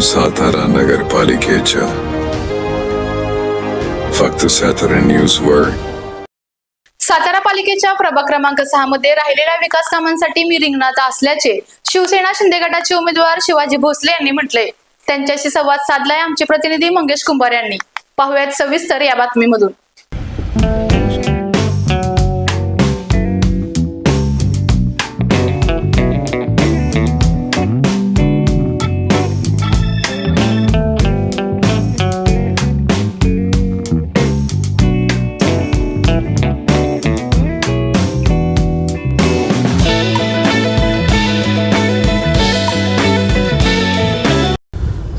सातारा नगरपालिकेच्या फक्त सातारा न्यूजवर सातारा पालिकेच्या प्रभाग क्रमांक सहा मध्ये राहिलेल्या विकास कामांसाठी मी रिंगणात असल्याचे शिवसेना शिंदे गटाचे उमेदवार शिवाजी भोसले यांनी म्हटले. त्यांच्याशी संवाद साधलाय आमचे प्रतिनिधी मंगेश कुंभार यांनी. पाहुयात सविस्तर या बातमीमधून.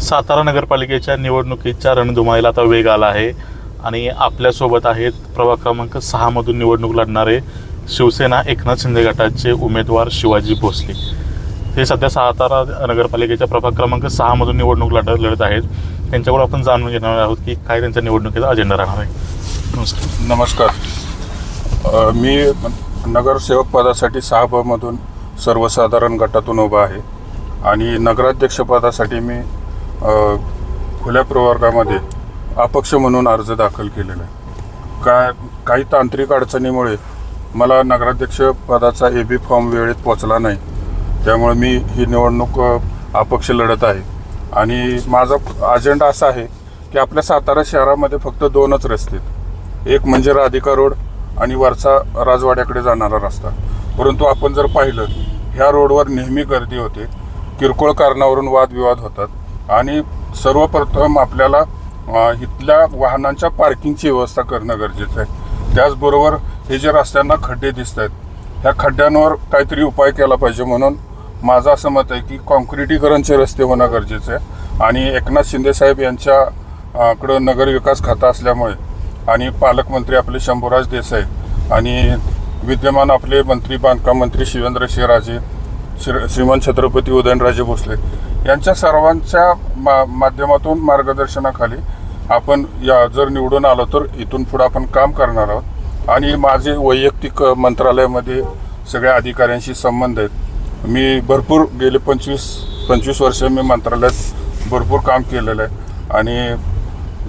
सातारा नगरपालिकेच्या निवडणुकीच्या रणधुमाईला आता वेग आला आहे. आणि आपल्यासोबत आहेत प्रभाग क्रमांक सहामधून निवडणूक लढणारे शिवसेना एकनाथ शिंदे गटाचे उमेदवार शिवाजी भोसले. ते सध्या सातारा नगरपालिकेच्या प्रभाग क्रमांक सहामधून निवडणूक लढ लढत आहेत. त्यांच्याकडून आपण जाणून घेणार आहोत की काय त्यांच्या निवडणुकीचा अजेंडा राहणार आहे. नमस्कार. नमस्कार. मी नगरसेवक पदासाठी सहाबामधून सर्वसाधारण गटातून उभा आहे. आणि नगराध्यक्षपदासाठी मी खुल्या प्रवर्गामध्ये अपक्ष म्हणून अर्ज दाखल केलेला आहे. काय काही तांत्रिक अडचणीमुळे मला नगराध्यक्ष पदाचा ए बी फॉर्म वेळेत पोचला नाही. त्यामुळे मी ही निवडणूक अपक्ष लढत आहे. आणि माझा अजेंडा असा आहे की आपल्या सातारा शहरामध्ये फक्त दोनच रस्ते आहेत. एक म्हणजे राधिका रोड आणि वरचा राजवाड्याकडे जाणारा रस्ता. परंतु आपण जर पाहिलं ह्या रोडवर नेहमी गर्दी होते. किरकोळ कारणावरून वादविवाद होतात. आणि सर्वप्रथम आपल्याला इथल्या वाहनांच्या पार्किंगची व्यवस्था करणं गरजेचं आहे. त्याचबरोबर हे जे रस्त्यांना खड्डे दिसत आहेत ह्या खड्ड्यांवर काहीतरी उपाय केला पाहिजे म्हणून माझं असं मत आहे की कॉन्क्रिटीकरणचे रस्ते होणं गरजेचं आहे. आणि एकनाथ शिंदेसाहेब यांच्याकडं नगरविकास नगर खाता असल्यामुळे आणि पालकमंत्री आपले शंभूराज देसाई आणि विद्यमान आपले मंत्री बांधकाम मंत्री शिवेंद्र शिवराजे श्री श्रीमान छत्रपती उदयनराजे भोसले यांच्या सर्वांच्या मा माध्यमातून मार्गदर्शनाखाली आपण या जर निवडून आलो तर इथून पुढे आपण काम करणार आहोत. आणि माझे वैयक्तिक मंत्रालयामध्ये सगळ्या अधिकाऱ्यांशी संबंध आहेत. मी भरपूर गेले पंचवीस पंचवीस वर्ष मी मंत्रालयात भरपूर काम केलेलं आहे. आणि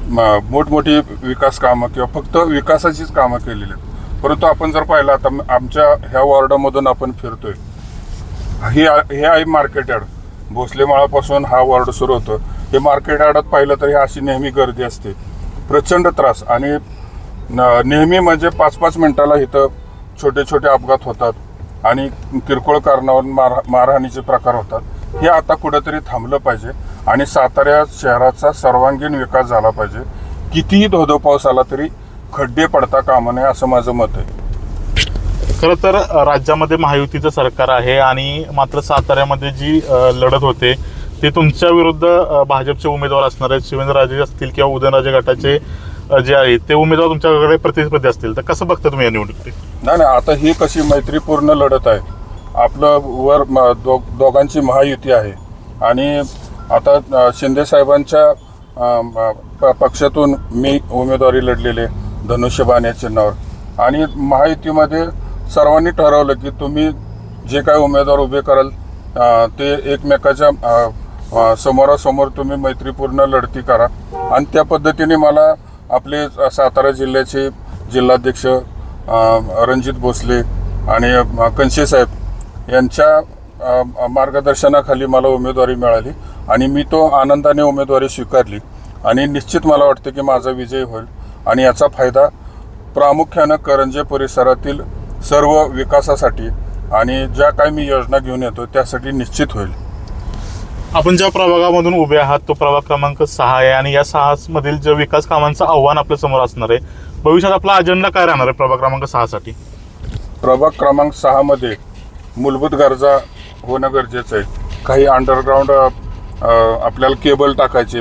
म- मोठमोठी विकास कामं किंवा फक्त विकासाचीच कामं केलेली आहेत. परंतु आपण जर पाहिलं आता आमच्या ह्या वॉर्डामधून आपण फिरतोय. हे हे आहे मार्केट भोसलेमाळापासून हा वॉर्ड सुरू होतं. हे मार्केट यार्डात पाहिलं तर ही अशी नेहमी गर्दी असते. प्रचंड त्रास आणि न- नेहमी म्हणजे पाच पाच मिनिटाला इथं छोटे छोटे अपघात होतात आणि किरकोळ कारणावर मार मारहाणीचे प्रकार होतात. हे आता कुठेतरी थांबलं पाहिजे आणि सातारा शहराचा सर्वांगीण विकास झाला पाहिजे. कितीही धोधो पाऊस आला तरी खड्डे पडता कामा नये असं माझं मत आहे. खरं तर राज्यामध्ये महायुतीचं सरकार आहे आणि मात्र साताऱ्यामध्ये जी लढत होते ते तुमच्या विरुद्ध भाजपचे उमेदवार असणार आहेत शिवेंद्रराजे असतील किंवा उदयनराजे गटाचे जे आहेत ते उमेदवार तुमच्याकडे प्रतिस्पर्धी असतील. तर कसं बघता तुम्ही या निवडणुकीत? नाही नाही आता ही कशी मैत्रीपूर्ण लढत आहे. आपलं वर म- दो दोघांची महायुती आहे. आणि आता शिंदे साहेबांच्या प- पक्षातून मी उमेदवारी लढलेले धनुष्यबाण या चिन्हावर. आणि महायुतीमध्ये सर्वांनी ठरवलं की तुम्ही जे काही उमेदवार उभे कराल ते एकमेकाच्या समोरासमोर तुम्ही मैत्रीपूर्ण लढती करा. आणि त्या पद्धतीने मला आपले सातारा जिल्ह्याचे जिल्हाध्यक्ष रणजित भोसले आणि कंशे साहेब यांच्या मार्गदर्शनाखाली मला उमेदवारी मिळाली आणि मी तो आनंदाने उमेदवारी स्वीकारली. आणि निश्चित मला वाटतं की माझा विजय होईल. आणि याचा फायदा प्रामुख्यानं करंजे परिसरातील सर्व विकासासाठी आणि ज्या काही मी योजना घेऊन येतो त्यासाठी निश्चित होईल. आपण ज्या प्रभागामधून उभे आहात तो प्रभाग क्रमांक सहा आहे आणि या सहा मधील जे विकास कामांचं आव्हान आपल्यासमोर असणार आहे भविष्यात आपला अजेंडा काय राहणार आहे प्रभाग क्रमांक सहा साठी प्रभाग क्रमांक सहामध्ये मूलभूत गरजा होणं गरजेचं आहे. काही अंडरग्राऊंड आपल्याला केबल टाकायचे.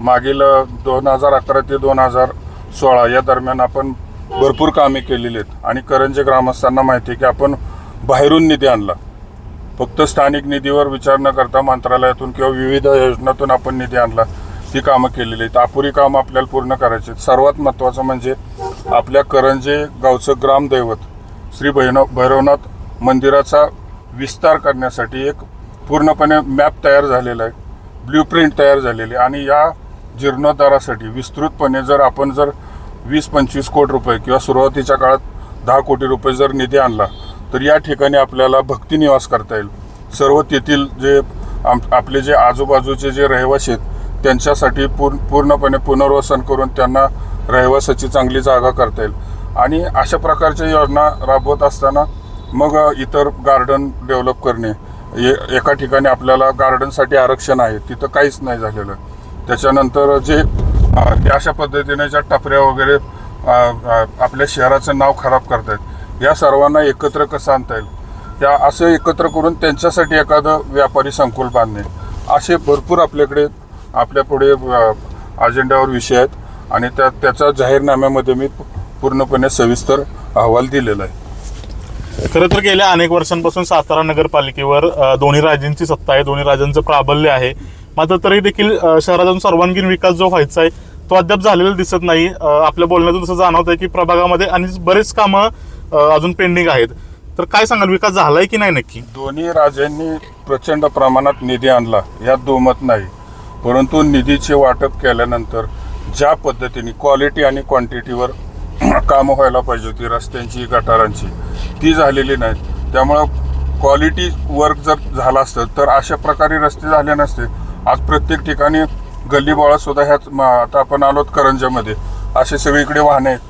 मागील दोन हजार अकरा ते दोन हजार सोळा या दरम्यान आपण भरपूर कामे केलेली आहेत. आणि करंजे ग्रामस्थांना माहिती आहे की आपण बाहेरून निधी आणला. फक्त स्थानिक निधीवर विचार न करता मंत्रालयातून किंवा विविध योजनातून आपण निधी आणला. ती कामं केलेली आहेत. अपुरी कामं आपल्याला पूर्ण करायची आहेत. सर्वात महत्त्वाचं म्हणजे आपल्या करंजे गावचं ग्रामदैवत श्री भैरव भैरवनाथ मंदिराचा विस्तार करण्यासाठी एक पूर्णपणे मॅप तयार झालेला आहे. ब्ल्यूप्रिंट तयार झालेली आहे. आणि या जीर्णोद्धारासाठी विस्तृतपणे जर आपण जर वीस पंचवीस कोटी रुपये किंवा सुरुवातीच्या काळात दहा कोटी रुपये जर निधी आणला तर या ठिकाणी आपल्याला भक्ती निवास करता येईल. सर्व तेथील जे आम आपले जे आजूबाजूचे जे रहिवासी आहेत त्यांच्यासाठी पूर्ण पूर्णपणे पुनर्वसन करून त्यांना रहिवासाची चांगली जागा करता येईल. आणि अशा प्रकारच्या योजना राबवत असताना मग इतर गार्डन डेव्हलप करणे ए- एका ठिकाणी आपल्याला गार्डनसाठी आरक्षण आहे तिथं काहीच नाही झालेलं. त्याच्यानंतर जे ते अशा पद्धतीने ज्या टपऱ्या वगैरे आपल्या शहराचं नाव खराब करतायत या सर्वांना एकत्र कसं आणता येईल? त्या असं एकत्र करून त्यांच्यासाठी एखादं व्यापारी संकुल बांधणे असे भरपूर आपल्याकडे आपल्या पुढे अजेंड्यावर विषय आहेत. आणि त्या त्याच्या जाहीरनाम्यामध्ये मी पूर्णपणे सविस्तर अहवाल दिलेला आहे. खरं तर गेल्या अनेक वर्षांपासून सातारा नगरपालिकेवर दोन्ही राज्यांची सत्ता आहे दोन्ही राज्यांचं प्राबल्य आहे. मात्र तरी देखील शहरातून शहराचा सर्वांगीण विकास जो व्हायचा आहे तो अद्याप झालेला दिसत नाही. आपल्या बोलण्यातून असं जाणवत आहे की प्रभागामध्ये आणि बरेच कामं अजून पेंडिंग आहेत. तर काय सांगाल विकास झालाय की नाही नक्की? दोन्ही राजांनी प्रचंड प्रमाणात निधी आणला यात दोमत नाही. परंतु निधीचे वाटप केल्यानंतर ज्या पद्धतीने क्वालिटी आणि क्वांटिटीवर कामं व्हायला पाहिजे होती रस्त्यांची गटारांची ती झालेली नाहीत. त्यामुळं क्वालिटी वर्क जर झाला असतं तर अशा प्रकारे रस्ते झाले नसते. आज प्रत्येक ठिकाणी गल्लीबोळा सुद्धा ह्याच आता आपण आलोत करंजामध्ये असे सगळीकडे वाहने आहेत.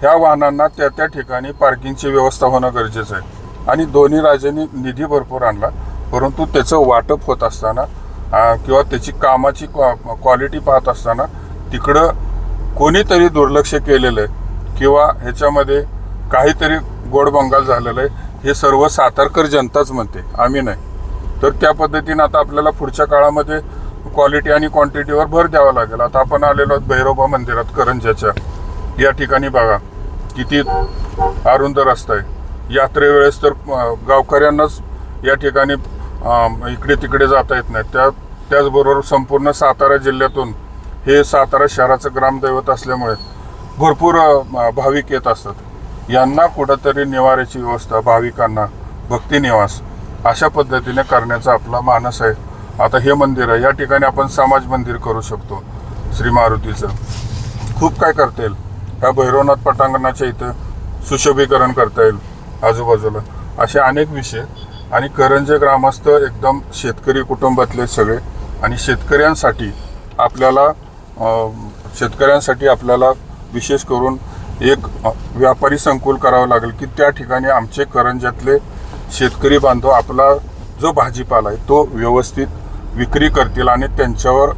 ह्या वाहनांना त्या त्या ठिकाणी पार्किंगची व्यवस्था होणं गरजेचं आहे. आणि दोन्ही राज्यांनी निधी भरपूर आणला. परंतु त्याचं वाटप होत असताना किंवा त्याची कामाची क्वालिटी पाहत असताना तिकडं कोणीतरी दुर्लक्ष केलेलं आहे. किंवा ह्याच्यामध्ये काहीतरी गोडबंगाल झालेलं आहे. हे सर्व सातारकर जनताच म्हणते. आम्ही नाही. तर त्या पद्धतीनं आता आपल्याला पुढच्या काळामध्ये क्वालिटी आणि क्वांटिटीवर भर द्यावा लागेल. आता आपण आलेलो आहोत भैरोबा मंदिरात करंजाच्या या ठिकाणी बघा किती अरुंद रस्ता आहे. यात्रेवेळेस तर गावकऱ्यांनाच या ठिकाणी इकडे तिकडे जाता येत नाही. त्या त्याचबरोबर संपूर्ण सातारा जिल्ह्यातून हे सातारा शहराचं ग्रामदैवत असल्यामुळे भरपूर भाविक येत असतात. यांना कुठंतरी निवाऱ्याची व्यवस्था भाविकांना भक्तिनिवास अशा पद्धतीने करण्याचा आपला मानस आहे. आता हे मंदिर आहे या ठिकाणी आपण समाज मंदिर करू शकतो श्री मारुतीचं. खूप काय करता येईल. ह्या भैरवनाथ पटांगणाच्या इथं सुशोभीकरण करता येईल आजूबाजूला. असे अनेक विषय. आणि करंजे ग्रामस्थ एकदम शेतकरी कुटुंबातले सगळे. आणि शेतकऱ्यांसाठी आपल्याला शेतकऱ्यांसाठी आपल्याला विशेष करून एक व्यापारी संकुल करावं लागेल की त्या ठिकाणी आमचे करंजातले शेतकरी बांधव आपला जो भाजीपाला आहे तो व्यवस्थित विक्री करतील आणि त्यांच्यावर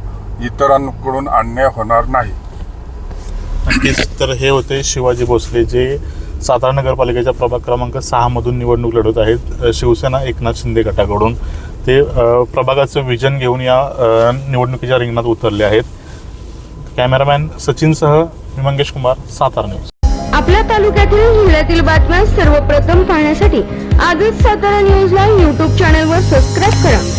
इतरांकडून अन्याय होणार नाही. नक्कीच. तर हे होते शिवाजी भोसले जे सातारा नगरपालिकेच्या प्रभाग क्रमांक सहा मधून निवडणूक लढवत आहेत. शिवसेना एकनाथ शिंदे गटाकडून. ते प्रभागाचं विजन घेऊन या निवडणुकीच्या रिंगणात उतरले आहेत. कॅमेरामॅन सचिनसह मी मंगेश कुमार सातारा न्यूज. आपल्या तालुक्यातील जिल्ह्यातील बातम्या सर्वप्रथम पाहण्यासाठी आजच सातारा न्यूजला यूट्यूब चॅनलवर सबस्क्राईब करा.